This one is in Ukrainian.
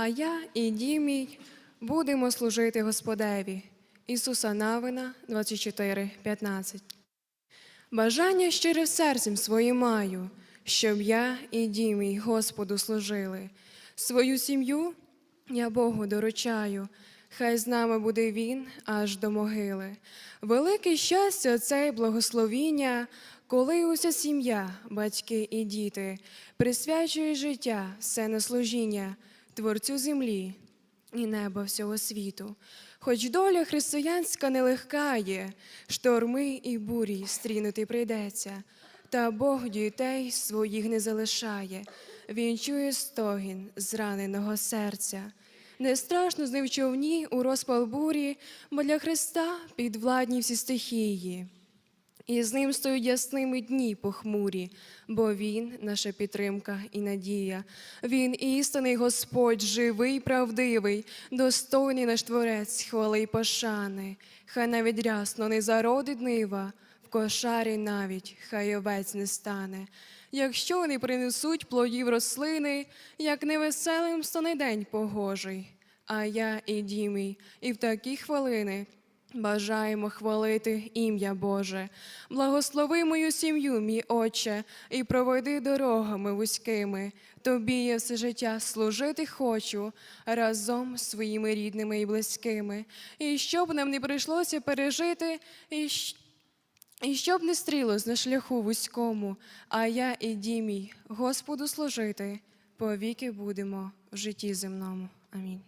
А я і дім мій будемо служити Господеві. Ісуса Навина 24, 15. Бажання щире серцем своїм маю, щоб я і дім мій Господу служили. Свою сім'ю я Богу доручаю, хай з нами буде Він аж до могили. Велике щастя це й благословіння, коли уся сім'я, батьки і діти присвячують життя все на служіння Творцю землі і неба всього світу. Хоч доля християнська нелегка є, шторми і бурі стрінути прийдеться, та Бог дітей своїх не залишає, він чує стогін зраненого серця. Не страшно з ним човні у розпал бурі, бо для Христа підвладні всі стихії. І з ним стоять ясними дні похмурі, бо Він наша підтримка і надія. Він істинний Господь, живий, правдивий, достойний наш творець, хвали й пошани. Хай навіть рясно не зародить нива, в кошарі навіть хай овець не стане. Якщо не принесуть плодів рослини, як невеселим стане день погожий. А я і дім мій, і в такі хвилини Бажаємо хвалити ім'я Боже, благослови мою сім'ю, мій Отче, і проведи дорогами вузькими. Тобі я все життя служити хочу разом з своїми рідними і близькими. І щоб нам не прийшлося пережити, і, і щоб не стрілось на шляху вузькому, а я і дім мій Господу служити, повіки будемо в житті земному. Амінь.